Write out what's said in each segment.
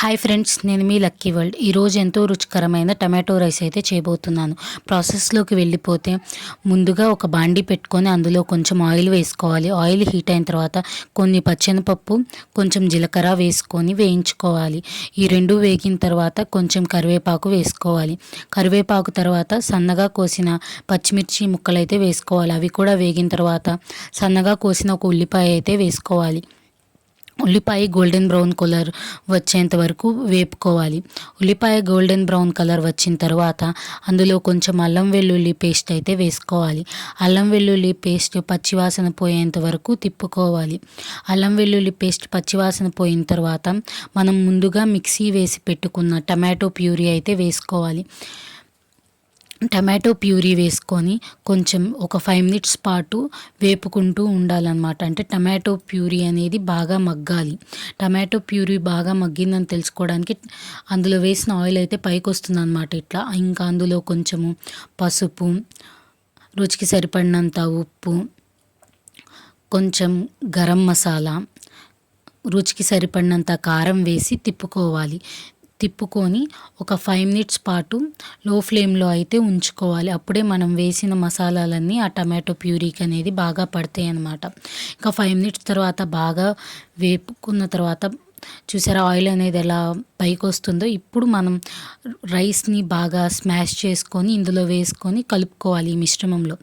Hi friends నేను మీ lucky world ఈరోజు ఎంతో రుచికరమైన టమాటో రైస్ అయితే చేయబోతున్నాను. ప్రాసెస్లోకి వెళ్ళిపోతే ముందుగా ఒక బాండి పెట్టుకొని అందులో కొంచెం ఆయిల్ వేసుకోవాలి. ఆయిల్ హీట్ అయిన తర్వాత కొన్ని పచ్చెనపప్పు కొంచెం జీలకర్ర వేసుకొని వేయించుకోవాలి. ఈ రెండు వేగిన తర్వాత కొంచెం కరివేపాకు వేసుకోవాలి. కరివేపాకు తర్వాత సన్నగా కోసిన పచ్చిమిర్చి ముక్కలు అయితే వేసుకోవాలి. అవి కూడా వేగిన తర్వాత సన్నగా కోసిన ఒక ఉల్లిపాయ అయితే వేసుకోవాలి. ఉల్లిపాయ గోల్డెన్ బ్రౌన్ కలర్ వచ్చేంత వరకు వేపుకోవాలి. ఉల్లిపాయ గోల్డెన్ బ్రౌన్ కలర్ వచ్చిన తర్వాత అందులో కొంచెం అల్లం వెల్లుల్లి పేస్ట్ అయితే వేసుకోవాలి. అల్లం వెల్లుల్లి పేస్ట్ పచ్చివాసన పోయేంత వరకు తిప్పుకోవాలి. అల్లం వెల్లుల్లి పేస్ట్ పచ్చివాసన పోయిన తర్వాత మనం ముందుగా మిక్సీ వేసి పెట్టుకున్న టమాటో ప్యూరీ అయితే వేసుకోవాలి. టమాటో ప్యూరీ వేసుకొని కొంచెం ఒక ఫైవ్ మినిట్స్ పాటు వేపుకుంటూ ఉండాలన్నమాట. అంటే టమాటో ప్యూరీ అనేది బాగా మగ్గాలి. టమాటో ప్యూరీ బాగా మగ్గిందని తెలుసుకోవడానికి అందులో వేసిన ఆయిల్ అయితే పైకి వస్తుంది అనమాట ఇట్లా. ఇంకా అందులో కొంచెము పసుపు రుచికి సరిపడినంత ఉప్పు కొంచెం గరం మసాలా రుచికి సరిపడినంత కారం వేసి తిప్పుకోవాలి. తిప్పుకొని ఒక ఫైవ్ మినిట్స్ పాటు లో ఫ్లేమ్లో అయితే ఉంచుకోవాలి. అప్పుడే మనం వేసిన మసాలాలన్నీ ఆ టమాటో ప్యూరీకి అనేది బాగా పడతాయి అన్నమాట. ఇంకా ఫైవ్ మినిట్స్ తర్వాత బాగా వేపుకున్న తర్వాత చూసారా ఆయిల్ అనేది ఎలా పైకి వస్తుందో? ఇప్పుడు మనం రైస్ని బాగా స్మాష్ చేసుకొని ఇందులో వేసుకొని కలుపుకోవాలి ఈ మిశ్రమంలో.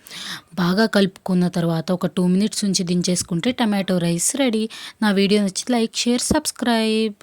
బాగా కలుపుకున్న తర్వాత ఒక టూ మినిట్స్ ఉంచి దించేసుకుంటే టమాటో రైస్ రెడీ నా వీడియో నచ్చితే లైక్ షేర్ సబ్స్క్రైబ్